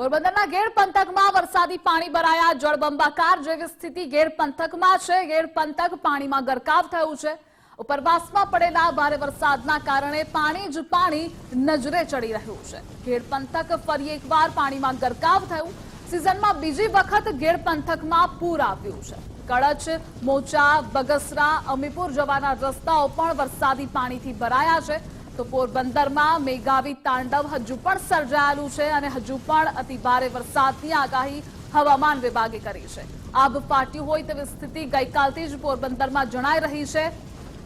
પોરબંદરના ગેડ પંથકમાં વરસાદી પાણી ભરાયા. જળબંબાકાર જેવી સ્થિતિ ગેડ પંથકમાં છે. ગેડ પંથક પાણીમાં ગરકાવ થયું છે. ઉપરવાસમાં પડેલા ભારે વરસાદના કારણે પાણી જ પાણી નજરે ચડી રહ્યું છે. ગેડ પંથક ફરી એકવાર પાણીમાં ગરકાવ થયું. સિઝનમાં બીજી વખત ગેડ પંથકમાં પૂર આવ્યું છે. કળચ, મોચા, બગસરા, અમીપુર જવાના રસ્તાઓ પણ વરસાદી પાણીથી ભરાયા છે. તો પોરબંદરમાં મેઘાવી તાંડવ હજુ પણ સર્જાયેલું છે અને હજુ પણ અતિ ભારે વરસાદની આગાહી હવામાન વિભાગે કરી છે. આબ ફાટ્યું હોય તેવી સ્થિતિ ગઈકાલથી જ પોરબંદરમાં જણાઈ રહી છે.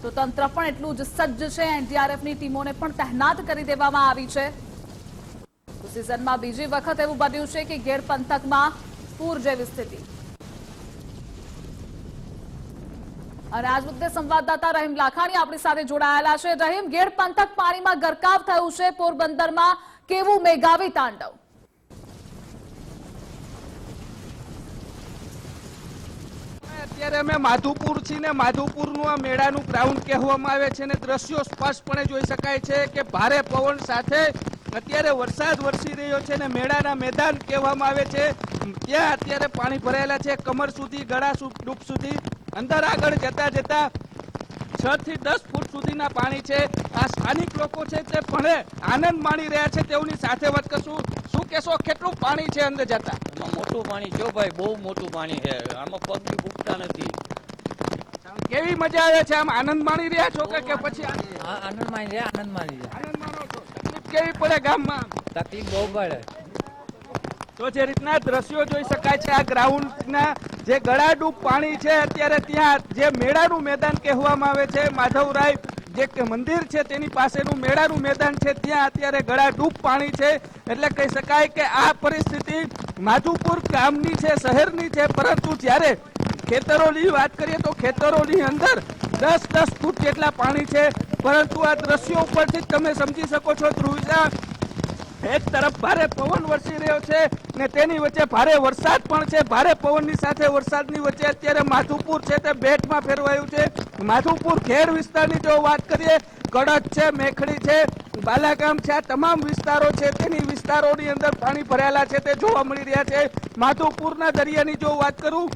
તો તંત્ર પણ એટલું જ સજ્જ છે. એનડીઆરએફની ટીમોને પણ તહેનાત કરી દેવામાં આવી છે. સિઝનમાં બીજી વખત એવું બન્યું છે કે ગેર પંથકમાં પૂર જેવી સ્થિતિ. અને આજ મુદ્દે સંવાદદાતા રહીમ લાખાણી આપણી સાથે જોડાયેલા છે. રહીમ ગેર પંથક પાણીમાં ગરકાવ થયું છે પોરબંદરમાં. કેવું મેઘાવી તાંડવ? અત્યારે અમે માધુપુર છીએ ને માધુપુરનું આ મેળાનું ગ્રાઉન્ડ કહેવામાં આવે છે ને દ્રશ્યો સ્પષ્ટપણે જોઈ શકાય છે કે ભારે પવન સાથે અત્યારે વરસાદ વરસી રહ્યો છે ને મેળાના મેદાન કહેવામાં આવે છે. ત્યાં અત્યારે પાણી ભરાયેલા છે. કમર સુધી, ગળા ડૂબ સુધી. અંદર આગળ જતા જતા છ થી દસ ફૂટ સુધીના પાણી છે. આ સ્થાનિક લોકો છે તે પણ આનંદ માણી રહ્યા છે. તેઓની સાથે વાત કરશું. શું કહેશો કેટલું પાણી છે અંદર જતા? મોટું પાણી જો ભાઈ બહુ મોટું પાણી છે. આમાં પગ બી ફૂટતા નથી. કેવી મજા આવે છે? આમ આનંદ માણી રહ્યા છો કે કે પછી આનંદ માણી રહ્યા આનંદ માણી રહ્યા. આનંદ માણો છો? તકલીફ કેવી પડે ગામમાં? તકલીફ બહુ પડે. તો જે રીતના દ્રશ્યો જોઈ શકાય છે, આ ગ્રાઉન્ડના જે ગળાડૂબ પાણી છે, અત્યારે ત્યાં જે મેળાનું મેદાન કહેવામાં આવે છે, માધવરાય જે મંદિર છે, તેની પાસેનું મેળાનું મેદાન છે, ત્યાં અત્યારે ગળાડૂબ પાણી છે. એટલે કહી શકાય કે આ પરિસ્થિતિ માધુપુર ગામની છે, શહેરની છે, પરંતુ જ્યારે ખેતરોની વાત કરીએ તો ખેતરોની અંદર દસ દસ ફૂટ જેટલા પાણી છે. પરંતુ આ દ્રશ્યો ઉપરથી તમે સમજી શકો છો ધ્રુવિસા એક તરફ ભારે પવન વરસી રહ્યો છે ને તેની વચ્ચે ભારે વરસાદ પણ છે. ભારે પવનની સાથે વરસાદની વચ્ચે અત્યારે માધુપુર છે તે બેટમાં ફેરવાયું છે. માધુપુર ખેર વિસ્તારની જો વાત કરીએ, કડક છે, મેખડી છે, બાલાગામ છે, આ તમામ વિસ્તારો છે તેની વિસ્તારોની અંદર પાણી ભરાયેલા છે તે જોવા મળી રહ્યા છે. માધુપુરના દરિયાની જો વાત કરું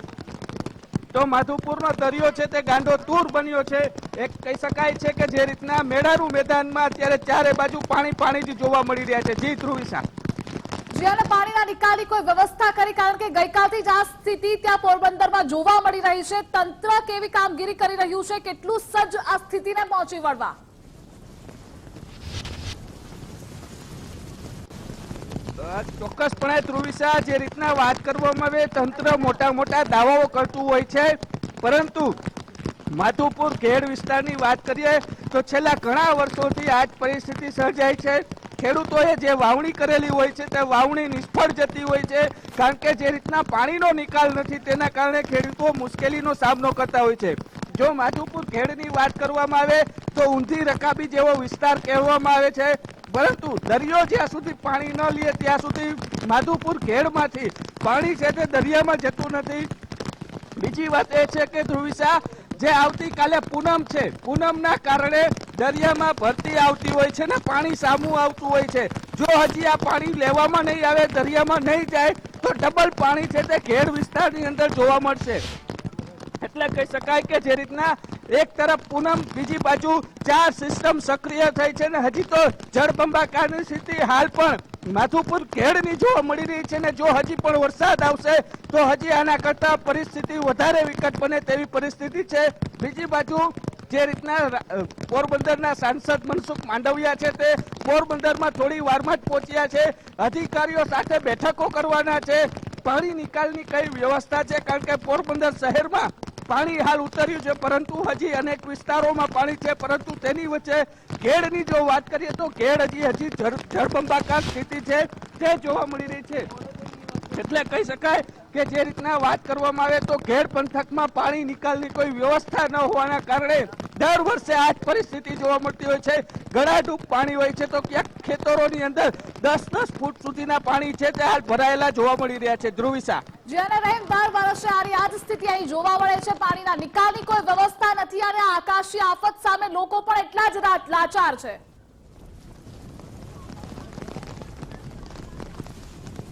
તો માધુપુરનો દરિયો છે તે ગાંડો તૂર બન્યો છે. એક કહી શકાય છે કે જે રીતના મેળાનું મેદાનમાં અત્યારે ચારે બાજુ પાણી પાણી જ જોવા મળી રહ્યા છે. જી ધ્રુવિશા જ્યારે પાણીના કોઈ વ્યવસ્થા કરી, કારણ કે ગઈકાલથી જ આ સ્થિતિ ત્યાં પોરબંદરમાં જોવા મળી રહી છે. તંત્ર કેવી કામગીરી કરી રહ્યું છે? કેટલું સજ્જ આ સ્થિતિને પહોંચી વળવા? ચોક્કસપણે ધ્રુવિશા જે રીતના વાત કરવામાં આવે, તંત્ર મોટા મોટા દાવાઓ કરતું હોય છે. પરંતુ માધુપુર ઘેડ વિસ્તારની વાત કરીએ, તો છેલ્લા ઘણા વર્ષોથી આ જ પરિસ્થિતિ સર્જાય છે. ખેડૂતોએ જે વાવણી કરેલી હોય છે, તે વાવણી નિષ્ફળ જતી હોય છે, કારણ કે જે રીતના પાણીનો નિકાલ નથી, તેના કારણે ખેડૂતો મુશ્કેલીનો સામનો કરતા હોય છે. જો માધુપુર ખેડની વાત કરવામાં આવે, તો ઊંધી રકાબી જેવો વિસ્તાર કહેવામાં આવે છે. પરંતુ દરિયો જ્યાં સુધી પાણી ન લે, ત્યાં સુધી માધુપુર ઘેડમાંથી પાણી છે તે દરિયામાં જતું નથી. બીજી વાત એ છે કે ધ્રુવિસા જે આવતીકાલે પૂનમ છે, પૂનમના કારણે દરિયામાં ભરતી આવતી હોય છે ને, પાણી સામું આવતું હોય છે. જો હજી આ પાણી લેવામાં નહીં આવે, દરિયામાં નહીં જાય, તો ડબલ પાણી છે તે ઘેડ વિસ્તારની અંદર જોવા મળશે. એટલે કહી શકાય કે જે રીતના એક તરફ પૂનમ, બીજી બાજુ ચાર સિસ્ટમ સક્રિય થઈ છે ને હજી તો જળબંબાકારની સ્થિતિ હાલ પણ માથુપુર ઘેડની જોવા મળી રહી છે ને જો હજી પણ વરસાદ આવશે, તો હજી આના કરતા પરિસ્થિતિ વધારે વિકટ બને તેવી પરિસ્થિતિ છે. બીજી બાજુ જે રીતના પોરબંદરના સાંસદ મનસુખ માંડવિયા છે તે પોરબંદરમાં થોડી વારમાં જ પહોંચ્યા છે. અધિકારીઓ સાથે બેઠકો કરવાના છે. પાણી નિકાલની કઈ વ્યવસ્થા છે? કારણ કે પોરબંદર શહેરમાં પાણી હાલ ઉતર્યું છે, પરંતુ હજી અનેક વિસ્તારોમાં પાણી છે, પરંતુ તેની વચ્ચે ઘેડની જો વાત કરીએ તો ઘેડ હજી હજી જળબંબાકાર સ્થિતિ છે, તે જોવા મળી રહી છે. એટલે કહી શકાય કે જે રીતના વાત કરવામાં આવે તો ઘેડ પંથકમાં પાણી નિકાલની કોઈ વ્યવસ્થા ન હોવાના કારણે દર વર્ષે આ જ પરિસ્થિતિ જોવા મળતી હોય છે. ગળાડૂબ પાણી હોય છે, તો ક્યાંક ખેતરોની અંદર દસ દસ ફૂટ સુધીના પાણી છે, તે હાલ ભરાયેલા જોવા મળી રહ્યા છે. ધ્રુવિસા. જી બાર દર જ સ્થિતિ અહીં જોવા મળે છે. પાણીના નિકાલની કોઈ વ્યવસ્થા નથી અને આકાશી આફત સામે લોકો પણ એટલા જ લાચાર છે.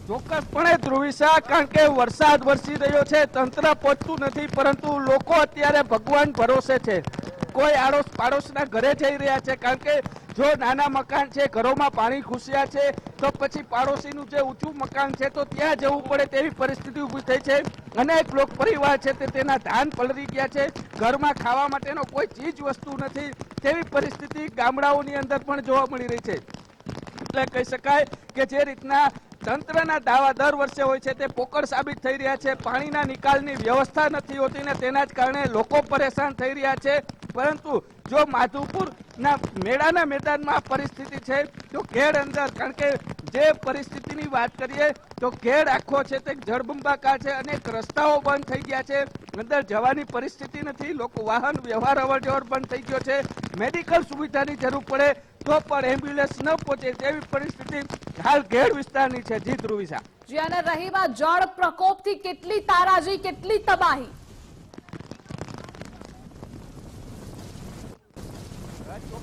ચોક્કસપણે ધ્રુવિશા કારણ કે વરસાદ વરસી રહ્યો છે, તંત્ર પહોંચતું નથી, પરંતુ લોકો અત્યારે ભગવાન ભરોસે છે. કોઈ આડોશ પાડોશના ઘરે જઈ રહ્યા છે, કારણ કે જો નાના મકાન છે, ઘરોમાં પાણી ઘૂસ્યા છે, તો પછી પાડોશીનું જે ઊંચું મકાન છે, તો ત્યાં જવું પડે તેવી પરિસ્થિતિ ઊભી થઈ છે. અનેક લોક પરિવાર છે તે તેના ધાન પલળી ગયા છે. ઘરમાં ખાવા માટેનો કોઈ ચીજ વસ્તુ નથી. તેવી પરિસ્થિતિ ગામડાઓની અંદર પણ જોવા મળી રહી છે. એટલે કહી શકાય કે જે રીતના તંત્રના દાવા દર વર્ષે હોય છે તે પોકળ સાબિત થઈ રહ્યા છે. પાણીના નિકાલની વ્યવસ્થા નથી હોતી ને તેના જ કારણે લોકો પરેશાન થઈ રહ્યા છે. પરંતુ જો માધુપુરના મેળાના મેદાનમાં પરિસ્થિતિ છે તો ઘેર અંદર, કારણ કે જે પરિસ્થિતિની વાત કરીએ, તો ઘેડ આખો છે તે જળબંબાકાર છે, અનેક રસ્તાઓ બંધ થઈ ગયા છે. અંદર જવાની પરિસ્થિતિ નથી, લોકો વાહન વ્યવહાર અવરજવર બંધ થઈ ગયો છે. મેડિકલ સુવિધાની જરૂર પડે, તો પણ એમ્બ્યુલન્સ ન પહોંચે તેવી પરિસ્થિતિ હાલ ઘેડ વિસ્તારની છે. જી ધ્રુવિસા. જી અને રહીમાં જળ પ્રકોપથી કેટલી તારાજી, કેટલી તબાહી.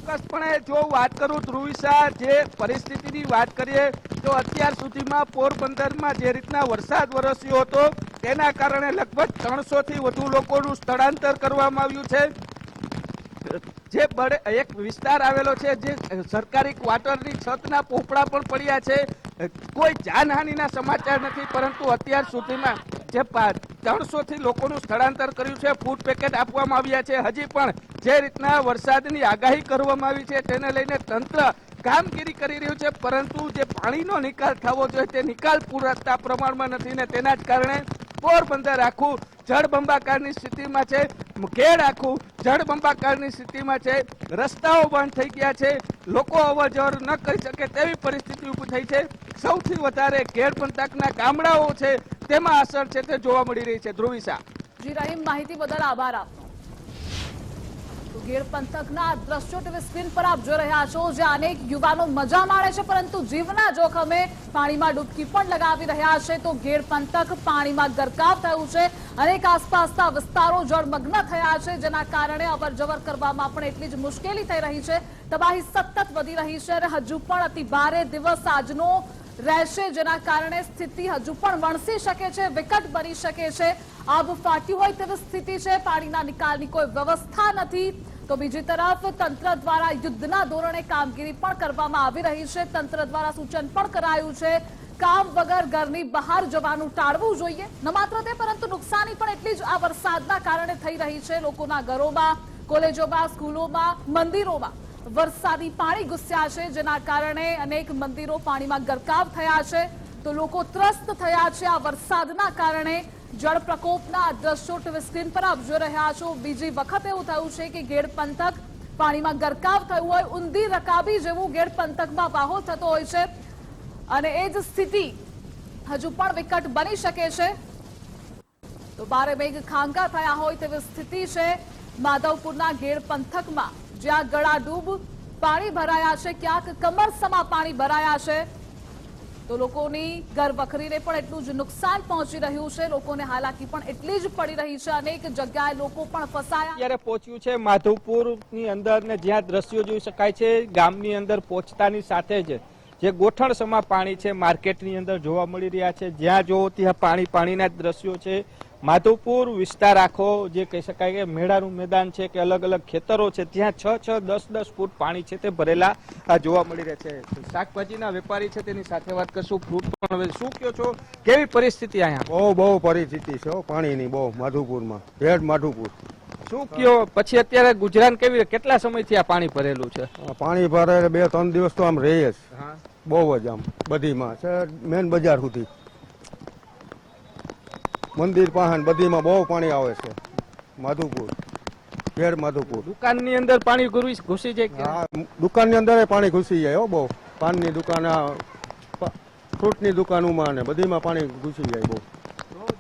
ચોક્કસપણે જો વાત કરું ધ્રુવિસા જે પરિસ્થિતિની વાત કરીએ, તો અત્યાર સુધીમાં પોરબંદરમાં જે રીતના વરસાદ વરસ્યો હતો, તેના કારણે લગભગ ત્રણસો થી વધુ લોકોનું સ્થળાંતર કરવામાં આવ્યું છે. જે બળે એક વિસ્તાર આવેલો છે, જે સરકારી ક્વાર્ટરની છતના પોપડા પણ પડ્યા છે. કોઈ જાનહાનિના સમાચાર નથી, પરંતુ અત્યાર સુધીમાં જે ત્રણસો થી લોકોનું સ્થળાંતર કર્યું છે ફૂડ પેકેટ આપવામાં આવ્યા છે. હજી પણ જે રીતના વરસાદની આગાહી કરવામાં આવી છે, તેને લઈને તંત્ર કામગીરી કરી રહ્યું છે, પરંતુ જે પાણીનો નિકાલ થવો જોઈએ, તે નિકાલ પૂરતા પ્રમાણમાં નથી ને તેના જ કારણે પોરબંદર આખું જળબંબાકારની સ્થિતિમાં છે ઘેડ આખું જળબંબાકારની સ્થિતિમાં છે. રસ્તાઓ બંધ થઈ ગયા છે, લોકો અવર જવર ન કરી શકે તેવી પરિસ્થિતિ ઊભી થઈ છે. સૌથી વધારે ઘેર પંથકના ગામડાઓ છે, તેમાં અસર છે તે જોવા મળી રહી છે. ધ્રુવિસા જી રહીમ, માહિતી બદલ આભાર આપનો. ગીર પંથકના દ્રશ્યો ટીવી સ્ક્રીન પર આપ જોઈ રહ્યા છો, જ્યાં અનેક યુવાનો મજા માણે છે, પરંતુ જીવના જોખમે પાણીમાં ડૂબકી પણ લગાવી રહ્યા છે. તો ગીર પંથક પાણીમાં ગરકાવ થયું છે, અનેક આસપાસના વિસ્તારો જળમગ્ન થયા છે, જેના કારણે અવરજવર કરવામાં પણ એટલી જ મુશ્કેલી થઈ રહી છે. તબાહી સતત વધી રહી છે અને હજુ પણ અતિ ભારે દિવસ આજનો રહેશે, જેના કારણે સ્થિતિ હજુ પણ વણસી શકે છે, વિકટ બની શકે છે. આબ ફાટ્યું હોય તેવી સ્થિતિ છે. પાણીના નિકાલની કોઈ વ્યવસ્થા નથી. તો બીજી તરફ તંત્ર દ્વારા યુદ્ધના ધોરણે કામગીરી પણ કરવામાં આવી રહી છે. તંત્ર દ્વારા સૂચન પણ કરાયું છે. કામ વગર ઘરની બહાર જવાનું ટાળવું જોઈએ. ન માત્ર તે, પરંતુ નુકસાની પણ એટલી જ આ વરસાદના કારણે થઈ રહી છે. લોકોના ઘરોમાં, કોલેજોમાં, સ્કૂલોમાં, મંદિરોમાં. વરસાદી પાણી ઘૂસ્યા છે, જેના કારણે અનેક મંદિરો પાણીમાં ગરકાવ થયા છે. તો લોકો ત્રસ્ત થયા છે આ વરસાદના કારણે. જળ પ્રકોપના દ્રશ્યો ટીવી સ્ક્રીન પર આપ જોઈ રહ્યા છો. બીજી વખત એવું થયું છે કે ગેડ પંથક પાણીમાં ગરકાવ થયું હોય, ઊંધી રકાબી જેવું ગેડ પંથકમાં વાહો થતો હોય છે. અને એ જ સ્થિતિ હજુ પણ વિકટ બની શકે છે. તો બારે મેઘ ખાંગા થયા હોય તેવી સ્થિતિ છે. માધવપુરના ગેડ પંથકમાં જ્યાં ગળાડૂબ પાણી ભરાયા છે, ક્યાંક કમરસમાં પાણી ભરાયા છે. તો લોકોની ઘર વખરીને પણ એટલું જ નુકસાન પહોંચી રહ્યું છે. લોકોને હાલાકી પણ એટલી જ પડી રહી છે. અનેક જગ્યાએ લોકો પણ ફસાયા. અત્યારે પહોંચ્યું છે માધવપુરની અંદર ને જ્યાં દ્રશ્યો જોઈ શકાય છે, ગામની અંદર પહોંચતાની સાથે જ જે ગોઠણસમાં પાણી છે, માર્કેટની અંદર જોવા મળી રહ્યા છે. જ્યાં જોવો ત્યાં પાણી પાણીના દ્રશ્યો છે માધવપુર વિસ્તાર આખો જે કહી શકાય કે મેળાનું મેદાન છે કે અલગ અલગ ખેતરો છે ત્યાં છ છ દસ દસ ફૂટ પાણી છે તે ભરેલા જોવા મળી રહ્યા છે. શાકભાજીના વેપારી છે તેની સાથે વાત કરશું. ફ્રૂટ પણ હવે શું કયો છો? કેવી પરિસ્થિતિ અહીંયા? બહુ બહુ પરિસ્થિતિ છે હો પાણીની બહુ માધુપુરમાં ભેટ માધુપુર શું કયો પછી અત્યારે ગુજરાત કેવી કેટલા સમયથી આ પાણી ભરેલું છે? પાણી ભરે બે ત્રણ દિવસ તો આમ રહીએ જ. બહુ જ આમ બધીમાં છે મેન બજાર સુધી. મંદિર પાસે બધીમાં બહુ પાણી આવે છે. માધુપુર. ભેડ માધુપુર. દુકાનની અંદર પાણી ઘૂસી જાય કે? આ દુકાનની અંદર પાણી ઘૂસી જાય હો બહુ. પાનની દુકાન ફ્રૂટની દુકાનોમાં ને બધીમાં પાણી ઘૂસી જાય બહુ.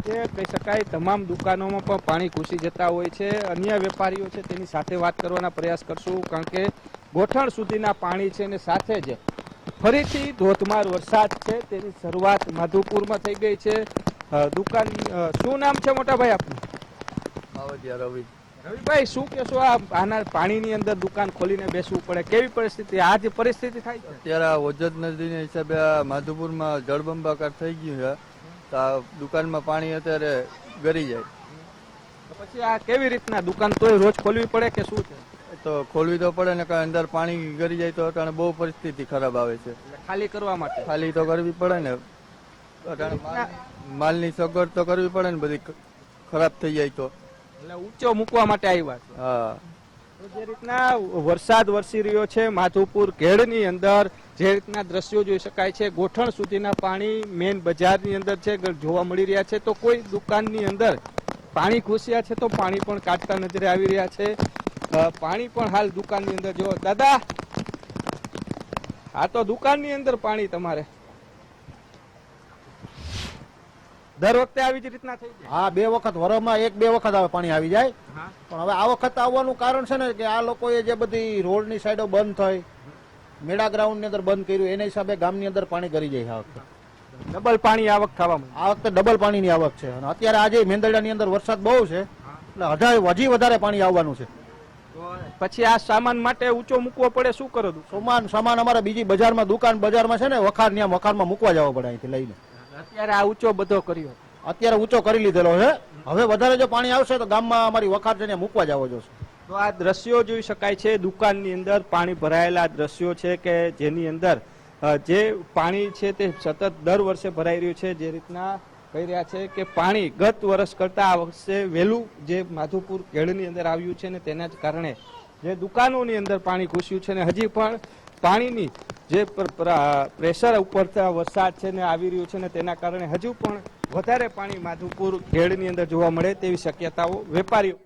જે કહી શકાય તમામ દુકાનોમાં પણ પાણી ઘૂસી જતા હોય છે. અન્ય વેપારીઓ છે તેની સાથે વાત કરવાના પ્રયાસ કરશું કારણ કે ગોઠણ સુધીના પાણી છે અને સાથે જ ફરીથી ધોધમાર વરસાદ છે. તેની શરૂઆત માધુપુરમાં થઈ ગઈ છે. દુકાન શું નામ છે મોટા ભાઈ આપનું રવિ. રવિભાઈ શું કહેશો આ આના પાણીની અંદર દુકાન ખોલીને બેસવું પડે? કેવી પરિસ્થિતિ? આ જે પરિસ્થિતિ થાય છે? અત્યારે આ ઓજત નદીના હિસાબે આ માધુપુરમાં જળબંબાકાર થઈ ગયું છે. તો આ દુકાનમાં પાણી અત્યારે ગરી જાય. પછી આ કેવી રીતના? દુકાન તોય રોજ ખોલવી પડે કે શું છે? તો ખોલવી તો પડે ને કારણ અંદર પાણી ગરી જાય તો અટાણે બહુ પરિસ્થિતિ ખરાબ આવે છે. ખાલી કરવા માટે? ખાલી તો કરવી પડે ને. અટાણે માલની સગવડ તો કરવી પડે ને બધી ખરાબ થઈ જાય તો. એટલે ઊંચો મૂકવા માટે આવ્યા છે. હા. જે રીતના વરસાદ વરસી રહ્યો છે માધુપુર ઘેડની અંદર જે રીતના દ્રશ્યો જોઈ શકાય છે ગોઠણ સુધીના પાણી મેન બજારની અંદર છે જોવા મળી રહ્યા છે. તો કોઈ દુકાનની અંદર પાણી ઘૂસ્યા છે તો પાણી પણ કાઢતા નજરે આવી રહ્યા છે. પાણી પણ હાલ દુકાનની અંદર. જો દાદા આ તો દુકાનની અંદર પાણી તમારે. દર વખતે આવી જ રીતના થઈ જાય. હા બે વખત વરસમાં એક બે વખત આવે પાણી આવી જાય. પણ હવે આ વખત આવવાનું કારણ છે ને કે આ લોકોએ જે બધી રોડની સાઈડો બંધ થઈ મેળા ગ્રાઉન્ડની અંદર બંધ કર્યું એના હિસાબે ગામની અંદર પાણી કરી જાય આ વખતે. ડબલ પાણી આવક થવા માંડી આ વખતે ડબલ પાણીની આવક છે. અને અત્યારે આજે મેંદરડાની અંદર વરસાદ બહુ છે એટલે હજાર હજી વધારે પાણી આવવાનું છે. પછી આ સામાન માટે ઊંચો મૂકવો પડે શું કરો સામાન સામાન અમારે બીજી બજારમાં દુકાન બજારમાં છે ને વખાર ત્યાં વખારમાં મૂકવા જવો પડે અહીંથી લઈને. અત્યારે આ ઊંચો બધો કર્યો. અત્યારે ઊંચો કરી લીધેલો છે. હવે વધારે જો પાણી આવશે તો ગામમાં અમારી વખાર છે મૂકવા જવો જોશે. તો આ દ્રશ્યો જોઈ શકાય છે. દુકાનની અંદર પાણી ભરાયેલા દ્રશ્યો છે કે જેની અંદર જે પાણી છે તે સતત દર વર્ષે ભરાઈ રહ્યું છે. જે રીતના કહી રહ્યા છે કે પાણી ગત વર્ષ કરતા આ વર્ષે વહેલું જે માધુપુર કેળની અંદર આવ્યું છે ને તેના જ કારણે જે દુકાનોની અંદર પાણી ઘૂસ્યું છે ને હજી પણ પાણીની જે પ્ર- પ્ર- પ્રેશર ઉપર વરસાદ છે ને આવી રહ્યું છે ને તેના કારણે હજુ પણ વધારે પાણી માધુપુર ખેડની અંદર જોવા મળે તેવી શક્યતાઓ વેપારીઓ